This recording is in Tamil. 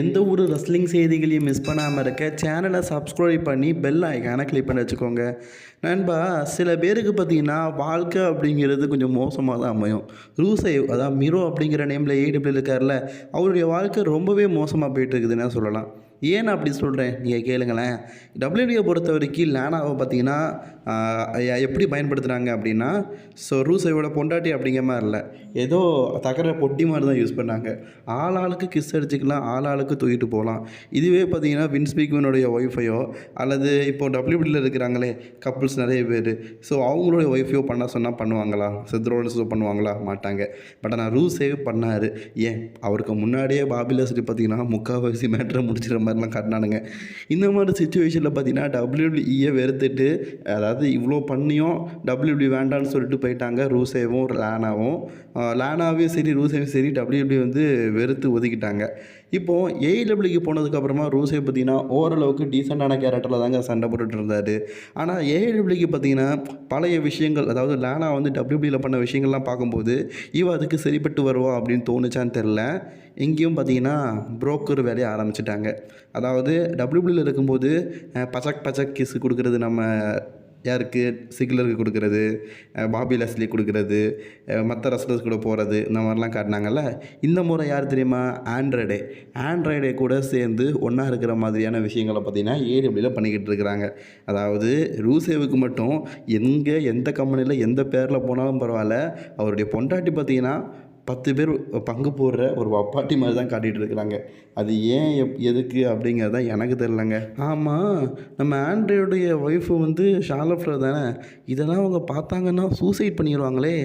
எந்த ஒரு ரெஸ்லிங் செய்திகளையும் மிஸ் பண்ணாமல் இருக்க சேனலை சப்ஸ்கிரைப் பண்ணி பெல் ஐக்கானை கிளிக் பண்ணி வச்சுக்கோங்க. நண்பா சில பேருக்கு பார்த்தீங்கன்னா வாழ்க்கை அப்படிங்கிறது கொஞ்சம் மோசமாக தான் அமையும். ரூசேவ் அதான் மிரோ அப்படிங்கிற நேமில் ஏடபிள்யூ இருக்கார்ல அவருடைய வாழ்க்கை ரொம்பவே மோசமாக போயிட்டுருக்குதுன்னு சொல்லலாம். ஏன் அப்படி சொல்கிறேன் நீங்கள் கேளுங்களேன். டபிள்யூடியை பொறுத்த வரைக்கும் லேனாவை பார்த்தீங்கன்னா எப்படி பயன்படுத்துகிறாங்க அப்படின்னா ஸோ ரூசையோட பொண்டாட்டி அப்படிங்கிற மாதிரி இல்லை. ஏதோ தகர பொட்டி மாதிரி தான் யூஸ் பண்ணாங்க. ஆள் ஆளுக்கு கிஸ் அடிச்சுக்கலாம் ஆள் ஆளுக்கு தூக்கிட்டு போகலாம். இதுவே பார்த்தீங்கன்னா வின்ஸ்பீக்மனுடைய ஒய்ஃபையோ அல்லது இப்போ டபிள்யூடியில் இருக்கிறாங்களே கப்புள்ஸ் நிறைய பேர். ஸோ அவங்களுடைய ஒய்ஃபையோ பண்ண சொன்னால் பண்ணுவாங்களா? செத்ரோல்ஸோ பண்ணுவாங்களா? மாட்டாங்க. பட் ஆனால் ரூசேவ் பண்ணார். ஏன்? அவருக்கு முன்னாடியே பாபிலஸ்டி பார்த்தீங்கன்னா முக்கால்வாசி மேட்ரை முடிச்சிட மாதிரிலாம் காட்டினானுங்க. இந்த மாதிரி சுச்சுவேஷனில் பார்த்தீங்கன்னா டபிள்யூபிஇயை வெறுத்துட்டு அதாவது இவ்வளோ பண்ணியும் டபிள்யூடி வேண்டான்னு சொல்லிட்டு போயிட்டாங்க. ரூசேவும் லேனாவும். லேனாவையும் சரி ரூசேவும் சரி டபிள்யூடி வந்து வெறுத்து ஒதுக்கிட்டாங்க. இப்போது ஏஇடபிள்யூக்கு போனதுக்கப்புறமா ரூசே பார்த்தீங்கன்னா ஓரளவுக்கு டீசெண்டான கேரக்டரில் தாங்க சண்டை போட்டுட்டு இருந்தார். ஆனால் ஏஇடபிள்யூக்கு பார்த்தீங்கன்னா பழைய விஷயங்கள் அதாவது லேனா வந்து டபிள்யூபியில் பண்ண விஷயங்கள்லாம் பார்க்கும்போது இவ அதுக்கு சரிப்பட்டு வருவா அப்படின்னு தோணுச்சான்னு தெரில இங்கேயும் பார்த்தீங்கன்னா புரோக்கர் வேலையை ஆரம்பிச்சிட்டாங்க. அதாவது டபிள்யூபியில் இருக்கும்போது பச்சக் பச்சக் கிஸ் கொடுக்குறது நம்ம யாருக்கு சிக்லருக்கு கொடுக்குறது பாபி லஸ்லி கொடுக்குறது மற்ற ரஸ்லர்ஸ் கூட போகிறது இந்த மாதிரிலாம் காட்டினாங்கல்ல? இந்த முறை யார் தெரியுமா? ஆண்ட்ராய்டே ஆண்ட்ராய்டே கூட சேர்ந்து ஒன்றா இருக்கிற மாதிரியான விஷயங்களை பார்த்திங்கன்னா ஏடபிள்யூவில் பண்ணிக்கிட்டு இருக்கிறாங்க. அதாவது ரூசேவுக்கு மட்டும் எங்கே எந்த கம்பெனியில் எந்த பேரில் போனாலும் பரவாயில்ல. அவருடைய பொண்டாட்டி பார்த்திங்கன்னா பத்து பேர் பங்கு போடுற ஒரு வப்பாட்டி மாதிரி தான் காட்டிகிட்டு இருக்கிறாங்க. அது ஏன் எப் எதுக்கு அப்படிங்கிறது தான் எனக்கு தெரிலங்க ஆமாம் நம்ம ஆண்ட்ராய்டுடைய ஒய்ஃபு வந்து ஷாலஃப்லர் தானே? இதெல்லாம் அவங்க பார்த்தாங்கன்னா சூசைட் பண்ணிடுவாங்களே